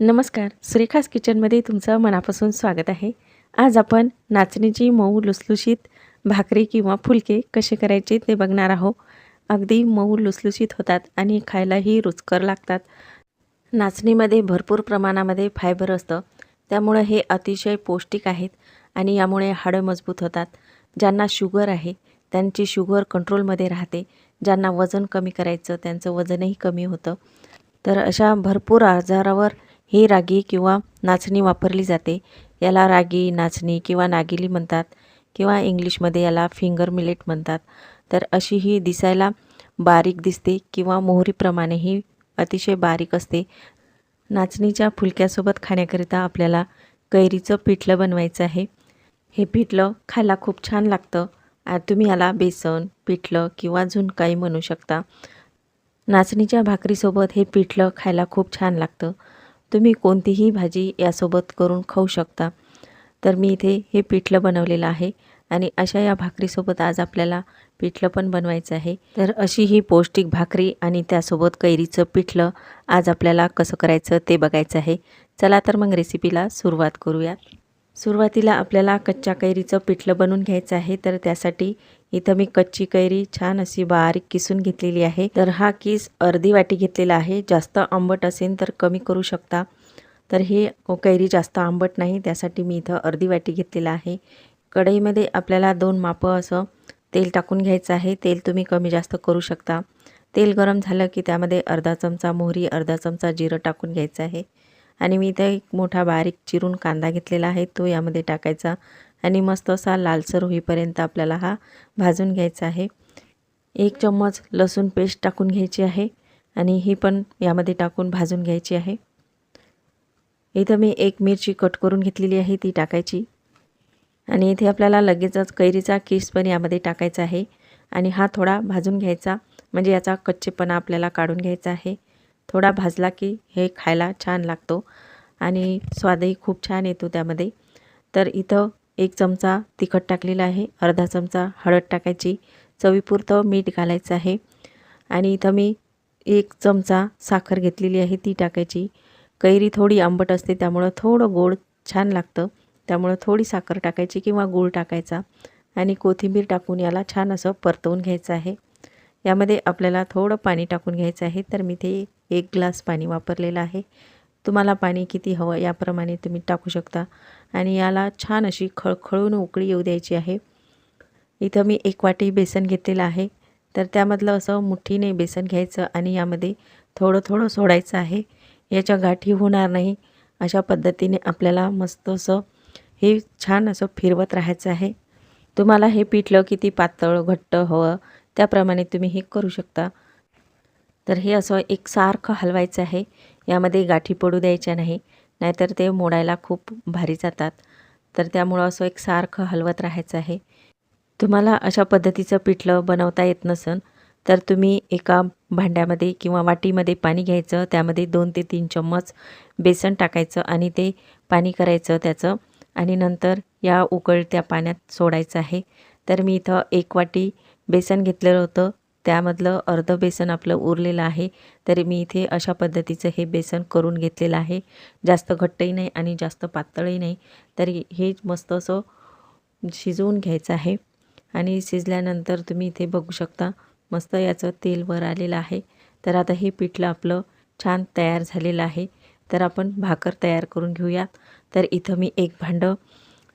नमस्कार. सुरेखास किचनमध्ये तुमचं मनापासून स्वागत आहे. आज आपण नाचणीची मऊ लुसलुशीत भाकरी किंवा फुलके कसे करायचे ते बघणार आहोत. अगदी मऊ लुसलुशीत होतात आणि खायलाही रुचकर लागतात. नाचणीमध्ये भरपूर प्रमाणामध्ये फायबर असतं. त्यामुळं हे अतिशय पौष्टिक आहेत आणि यामुळे हाडं मजबूत होतात. ज्यांना शुगर आहे त्यांची शुगर कंट्रोलमध्ये राहते. ज्यांना वजन कमी करायचं त्यांचं वजनही कमी होतं. तर अशा भरपूर आजारावर ही रागी किंवा नाचणी वापरली जाते. याला रागी नाचणी किंवा नागिली म्हणतात किंवा इंग्लिशमध्ये याला फिंगर मिलेट म्हणतात. तर अशी ही दिसायला बारीक दिसते किंवा मोहरीप्रमाणेही अतिशय बारीक असते. नाचणीच्या फुलक्यासोबत खाण्याकरिता आपल्याला कैरीचं पिठलं बनवायचं आहे. हे पिठलं खायला खूप छान लागतं. तुम्ही याला बेसन पिठलं किंवा झुणकाई म्हणू शकता. नाचणीच्या भाकरीसोबत हे पिठलं खायला खूप छान लागतं. तुम्ही कोणतीही भाजी यासोबत करून खाऊ शकता. तर मी इथे हे पिठलं बनवलेलं आहे आणि अशा या भाकरीसोबत आज आपल्याला पिठलं पण बनवायचं आहे. तर अशी ही पौष्टिक भाकरी आणि त्यासोबत कैरीचं पिठलं आज आपल्याला कसं करायचं ते बघायचं आहे. चला तर मग रेसिपीला सुरुवात करूयात. सुरुवातीला आपल्याला कच्च्या कैरीचं पिठलं बनवून घ्यायचं आहे तर त्यासाठी इथं मी कच्ची कैरी छान अशी बारीक किसून घेतलेली आहे. तर हा किस अर्धी वाटी घेतलेला आहे. जास्त आंबट असेल तर कमी करू शकता. तर हे कैरी जास्त आंबट नाही त्यासाठी मी इथं अर्धी वाटी घेतलेलं आहे. कढईमध्ये आपल्याला दोन मापं असं तेल टाकून घ्यायचं आहे. तेल तुम्ही कमी जास्त करू शकता. तेल गरम झालं की त्यामध्ये अर्धा चमचा मोहरी अर्धा चमचा जिरं टाकून घ्यायचं आहे. आणि मी इथे एक मोठा बारीक चिरून कांदा घेतलेला आहे. तो यामध्ये टाकायचा आणि मस्त असा लालसर होईपर्यंत आपल्याला हा भाजून घ्यायचा आहे. एक चम्मच लसूण पेस्ट टाकून घ्यायची आहे आणि ही पण यामध्ये टाकून भाजून घ्यायची आहे. इथं मी एक मिरची कट करून घेतलेली आहे ती टाकायची. आणि इथे आपल्याला लगेचच कैरीचा किस पण यामध्ये टाकायचा आहे. आणि हा थोडा भाजून घ्यायचा म्हणजे याचा कच्चेपणा आपल्याला काढून घ्यायचा आहे. थोडा भाजला की हे खायला छान लागतो. आणि स्वादही खूप छान येतो त्यामध्ये. तर इथं एक चमचा तिखट टाकलेला आहे. अर्धा चमचा हळद टाकायची. चवीपुरतं मीठ घालायचं आहे. आणि इथं मी एक चमचा साखर घेतलेली आहे ती टाकायची. कैरी थोडी आंबट असते त्यामुळं थोडं गोड छान लागतं. त्यामुळं थोडी साखर टाकायची किंवा गूळ टाकायचा. आणि कोथिंबीर टाकून याला छान असं परतवून घ्यायचं आहे. यामध्ये आपल्याला थोडं पाणी टाकून घ्यायचं आहे. तर मी ते एक ग्लास पाणी वापरलेलं आहे. तुम्हाला पाणी किती हवं याप्रमाणे तुम्ही टाकू शकता. आणि याला छान अशी खळखळून उकळी येऊ द्यायची आहे. इथं मी एक वाटी बेसन घेतलेलं आहे. तर त्यामधलं असं मुठ्ठीने बेसन घ्यायचं आणि यामध्ये थोडं थोडं सोडायचं आहे. याच्या गाठी होणार नाही. अशा पद्धतीने आपल्याला मस्त असं हे छान असं फिरवत राहायचं आहे. तुम्हाला हे पिठलं किती पातळ घट्ट हवं त्याप्रमाणे तुम्ही हे करू शकता. तर हे असं एक सारखं हलवायचं आहे. यामध्ये गाठी पडू द्यायच्या नाही. नाहीतर ते मोडायला खूप भारी जातात. तर त्यामुळं असं एक सारखं हलवत राहायचं आहे. तुम्हाला अशा पद्धतीचं पिठलं बनवता येत नसन तर तुम्ही एका भांड्यामध्ये किंवा वाटीमध्ये पाणी घ्यायचं त्यामध्ये दोन ते तीन चम्मच बेसन टाकायचं आणि ते पाणी करायचं त्याचं. आणि नंतर या उकळत्या पाण्यात सोडायचं आहे. तर मी इथं एक वाटी बेसन घेतलेलं होतं. त्यामधलं अर्धं बेसन आपलं उरलेलं आहे. तरी मी इथे अशा पद्धतीचं हे बेसन करून घेतलेलं आहे. जास्त घट्टही नाही आणि जास्त पातळही नाही. तरी हे मस्त असं शिजवून घ्यायचं आहे. आणि शिजल्यानंतर तुम्ही इथे बघू शकता मस्त याचं तेल वर आलेलं आहे. तर आता हे पिठलं आपलं छान तयार झालेलं आहे. तर आपण भाकर तयार करून घेऊयात. तर इथं मी एक भांडं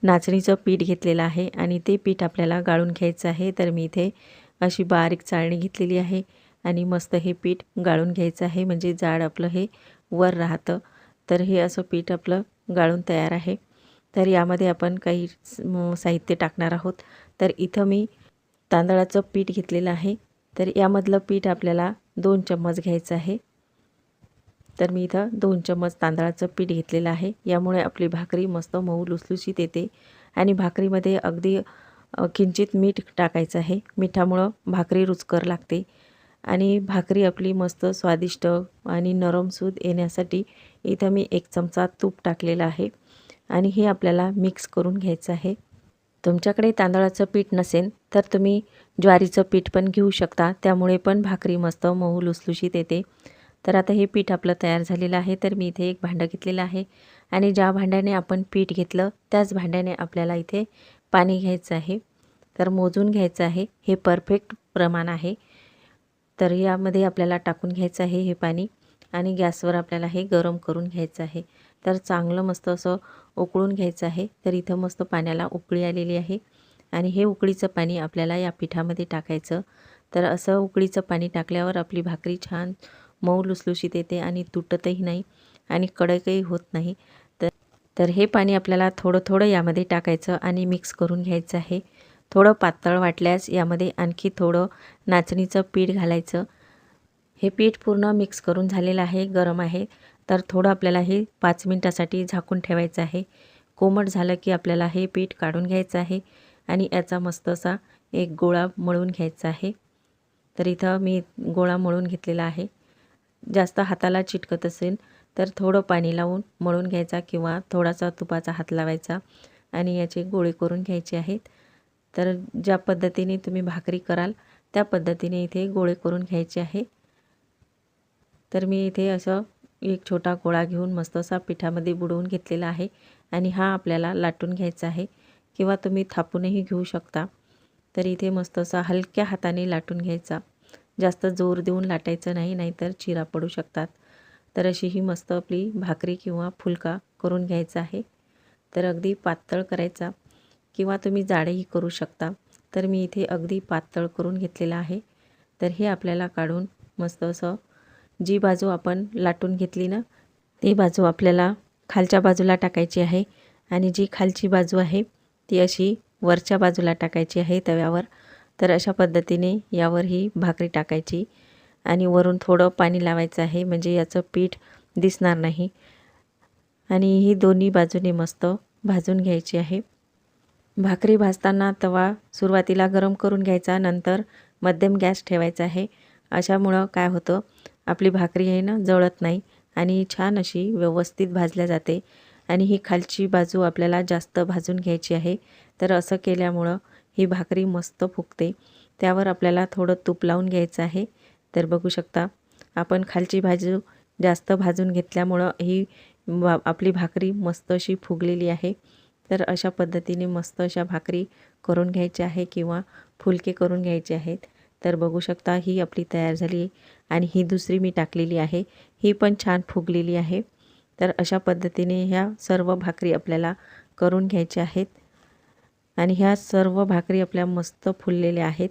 नाचणीचं पीठ घेतलेलं आहे आणि ते पीठ आपल्याला गाळून घ्यायचं आहे. तर मी इथे अशी बारीक चाळणी घेतलेली आहे आणि मस्त हे पीठ गाळून घ्यायचं आहे. म्हणजे जाड आपलं हे वर राहतं. तर हे असं पीठ आपलं गाळून तयार आहे. तर यामध्ये आपण काही साहित्य टाकणार आहोत. तर इथं मी तांदळाचं पीठ घेतलेलं आहे. तर यामधलं पीठ आपल्याला दोन चम्मच घ्यायचं आहे. तर मी इथं दोन चम्मच तांदळाचं पीठ घेतलेलं आहे. यामुळे आपली भाकरी मस्त मऊ लुसलुशीत येते आणि भाकरीमध्ये अगदी किंचित मीठ टाकायचं आहे. मिठामुळं भाकरी रुचकर लागते आणि भाकरी आपली मस्त स्वादिष्ट आणि नरमसूद येण्यासाठी इथं मी एक चमचा तूप टाकलेला आहे आणि हे आपल्याला मिक्स करून घ्यायचं आहे. तुमच्याकडे तांदळाचं पीठ नसेल तर तुम्ही ज्वारीचं पीठ पण घेऊ शकता. त्यामुळे पण भाकरी मस्त मऊ लुसलुशीत येते तर आता हे पीठ आपलं तयार झालेलं आहे. तर मी इथे एक भांडं घेतलेलं आहे आणि ज्या भांड्याने आपण पीठ घेतलं त्याच भांड्याने आपल्याला इथे पाणी घ्यायचं आहे. तर मोजून घ्यायचं आहे. हे परफेक्ट प्रमाण आहे. तर यामध्ये आपल्याला टाकून घ्यायचं आहे हे पाणी आणि गॅसवर आपल्याला हे गरम करून घ्यायचं आहे. तर चांगलं मस्त असं उकळून घ्यायचं आहे. तर इथं मस्त पाण्याला उकळी आलेली आहे आणि हे उकळीचं पाणी आपल्याला या पिठामध्ये टाकायचं. तर असं उकळीचं पाणी टाकल्यावर आपली भाकरी छान मऊ लुसलुशीत येते आणि तुटतही नाही आणि कडकही होत नाही. तर तर हे पाणी आपल्याला थोडं थोडं यामध्ये टाकायचं आणि मिक्स करून घ्यायचं आहे. थोडं पातळ वाटल्यास यामध्ये आणखी थोडं नाचणीचं पीठ घालायचं. हे पीठ पूर्ण मिक्स करून झालेलं आहे गरम आहे. तर थोडं आपल्याला हे पाच मिनटासाठी झाकून ठेवायचं आहे. कोमट झालं की आपल्याला हे पीठ काढून घ्यायचं आहे आणि याचा मस्त असा एक गोळा मळून घ्यायचा आहे. तर इथं मी गोळा मळून घेतलेला आहे. जास्त हाताला चिटकत असेल तर थोडं पाणी लावून मळून घ्यायचा किंवा थोडासा तुपाचा हात लावायचा आणि याचे गोळे करून घ्यायचे आहेत. तर ज्या पद्धतीने तुम्ही भाकरी कराल त्या पद्धतीने इथे गोळे करून घ्यायचे आहे. तर मी इथे असं एक छोटा गोळा घेऊन मस्त असा पिठामध्ये बुडवून घेतलेला आहे आणि हा आपल्याला लाटून घ्यायचा आहे. किंवा तुम्ही थापूनही घेऊ शकता. तर इथे मस्त असा हलक्या हाताने लाटून घ्यायचा. जास्त जोर देऊन लाटायचं नाही नाहीतर चिरा पडू शकतात. तर अशी ही मस्त आपली भाकरी किंवा फुलका करून घ्यायचा आहे. तर अगदी पातळ करायचा किंवा तुम्ही जाडेही करू शकता. तर मी इथे अगदी पातळ करून घेतलेला आहे. तर हे आपल्याला काढून मस्त असं जी बाजू आपण लाटून घेतली ना ती बाजू आपल्याला खालच्या बाजूला टाकायची आहे. आणि जी खालची बाजू आहे ती अशी वरच्या बाजूला टाकायची आहे तव्यावर. तर अशा पद्धतीने यावर ही भाकरी टाकायची आणि वरून थोडं पाणी लावायचं आहे म्हणजे याचं पीठ दिसणार नाही. आणि ही दोन्ही बाजूने मस्त भाजून घ्यायची आहे. भाकरी भाजताना तवा सुरुवातीला गरम करून घ्यायचा नंतर मध्यम गॅस ठेवायचा आहे. अशामुळं काय होतं आपली भाकरी आहे ना जळत नाही आणि छान अशी व्यवस्थित भाजल्या जाते. आणि ही खालची बाजू आपल्याला जास्त भाजून घ्यायची आहे. तर असं केल्यामुळं ही भाकरी मस्त फुगते. त्यावर आपल्याला थोडं तूप लावून घ्यायचं आहे. तर बघू शकता आपण खालची भाजू जास्त भाजून घेतल्यामुळं ही आपली भाकरी मस्त अशी फुगलेली आहे. तर अशा पद्धतीने मस्त अशा भाकरी करून घ्यायची आहे किंवा फुलके करून घ्यायचे आहेत. तर बघू शकता ही आपली तयार झाली आणि ही दुसरी मी टाकलेली आहे. ही पण छान फुगलेली आहे. तर अशा पद्धतीने ह्या सर्व भाकरी आपल्याला करून घ्यायच्या आहेत. आणि ह्या सर्व भाकरी आपल्या मस्त फुललेल्या आहेत.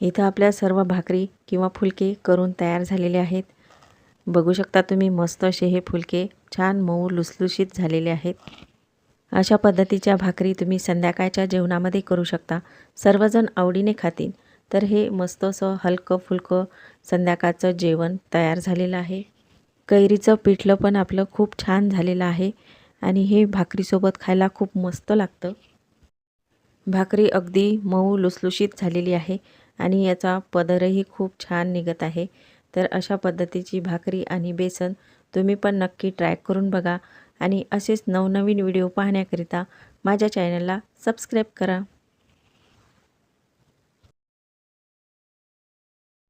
इथं आपल्या सर्व भाकरी किंवा फुलके करून तयार झालेले आहेत. बघू शकता तुम्ही मस्त असे हे फुलके छान मऊ लुसलुशीत झालेले आहेत. अशा पद्धतीच्या भाकरी तुम्ही संध्याकाळच्या जेवणामध्ये करू शकता. सर्वजण आवडीने खातील. तर हे मस्त असं हलकं फुलकं संध्याकाळचं जेवण तयार झालेलं आहे. कैरीचं पिठलं पण आपलं खूप छान झालेलं आहे. आणि हे भाकरीसोबत खायला खूप मस्त लागतं. भाकरी अगदी मऊ लुसलुशीत झालेली आहे आणि याचा पदरही खूप छान निघत आहे. तर अशा पद्धतीची भाकरी आणि बेसन तुम्ही पण नक्की ट्राय करून बघा आणि असेच नवनवीन व्हिडिओ पाहण्याकरिता माझ्या चॅनलला सबस्क्राईब करा.